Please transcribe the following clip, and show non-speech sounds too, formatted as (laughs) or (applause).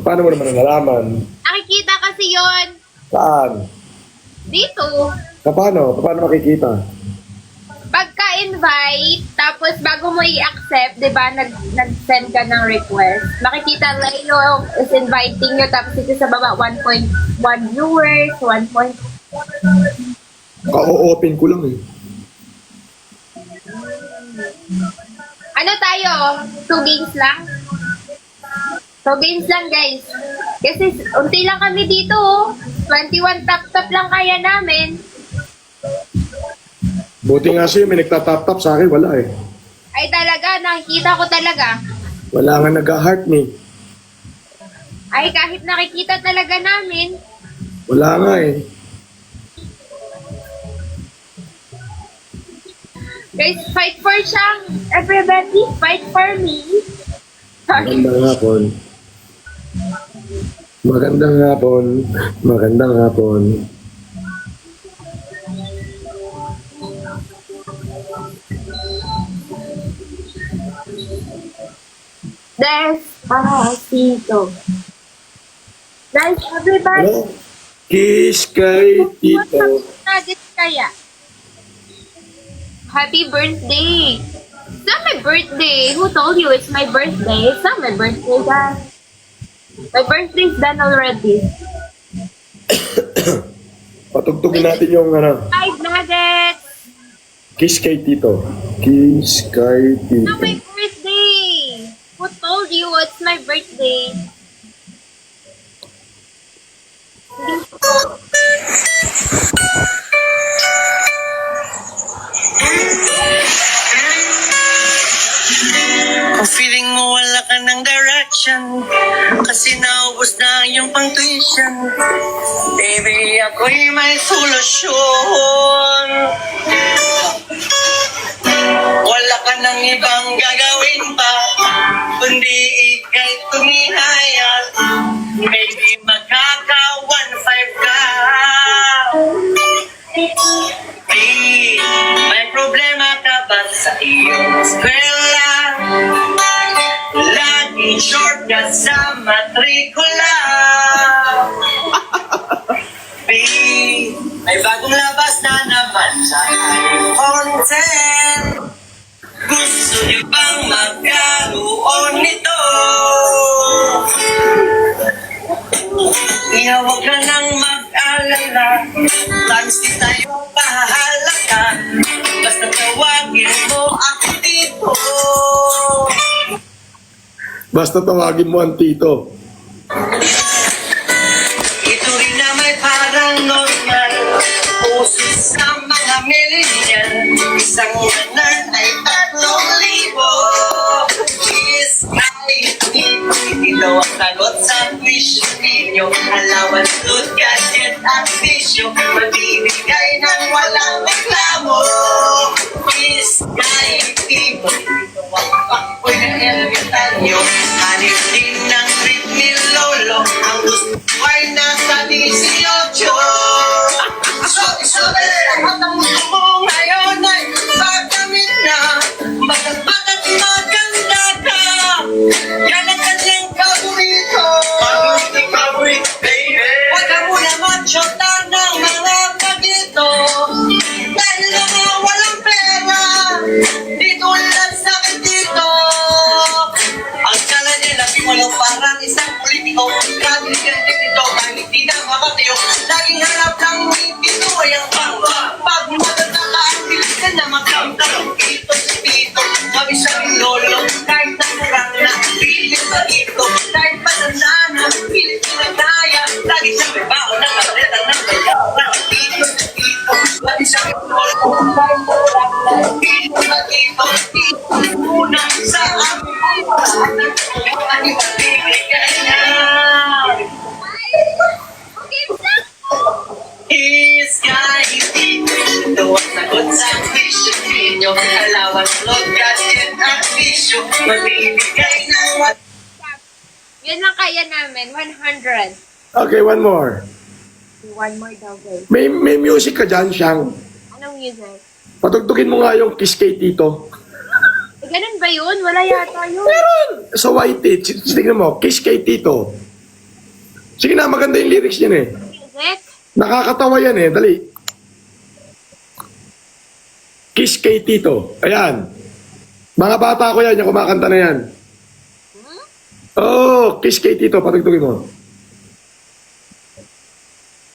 Paano mo naman nalaman? Nakikita kasi yon Saan? dito. Paano? Paano makikita? Pagka-invite, tapos bago mo i-accept, di ba, nag, nag-send ka ng request. Makikita Leo is inviting you, tapos ito sa baba, 1.1 viewers, 1. point- Ka-open ko lang eh. Ano tayo? Two games lang? Two games lang, guys. Kasi unti lang kami dito, oh. 21 tap-tap lang kaya namin. Buti nga sa'yo, may nagtatap-tap sa akin. Wala eh. Ay talaga, nakikita ko talaga. Wala nga nag-heart me. Ay kahit nakikita talaga namin. Wala nga eh. Guys, fight for Shang. Everybody, fight for me. Sorry. Magandang hapon. Magandang hapon. Magandang hapon. Despacito. Guys, everybody, Hello? Kiss kay Tito. nuggets kaya. Happy birthday! It's not my birthday. Who told you it's my birthday? It's not my birthday, guys. My birthday's done already. (coughs) Patugtugin natin yung ano, Five nuggets! kiss kay Tito. Kiss kay It's not my Tito. birthday! Who told you it's my birthday? Kasi naubos na yung pang tuition Baby, ako'y may solusyon. Wala ka ng ibang gagawin pa Kundi ikay tumihayat Baby, sa matrikula. (laughs) Babe, may bagong labas na naman sa 10 Gusto niyo bang magkaroon nito? Huwag ka nang mag-alala. Times di tayo. bahala Basta tawagin mo ang Tito. Ito rin na may parang normal. Puso sa mga millennial. Isang ganun ay tatlong libo. Kiss kay Ito ang sagot sa wisyo ninyo. Allowance, food, gadget at bisyo. Magbibigay ng walang reklamo. Kiss Tito Ito ang pakboy na elemental Hanip din ng trip ni Lolo Ang gusto ay nasa 18 Sorry, sorry Lahat ng gusto mo ngayon ay pagkamit na. Magandang at maganda ka. Yan ang kanyang paborito Paborito, paborito, baby. Huwag ka muna magsyota ng Yun lang kaya namin, 100. Okay, one more. One more daw, guys. May, may music ka dyan, Siyang. Anong music? Patugtugin mo nga yung kiss kay Tito. Ganun ba yun? Wala yata yun. Meron! Sa White It, tignan mo, Kiss kay Tito. Sige na, maganda yung lyrics niyan eh. Music? Nakakatawa yan eh, dali. Kiss kay Tito. Ayan. Mga bata ko yan, yung kumakanta na yan. Oo, oh, Kiss kay Tito, patugtugin mo.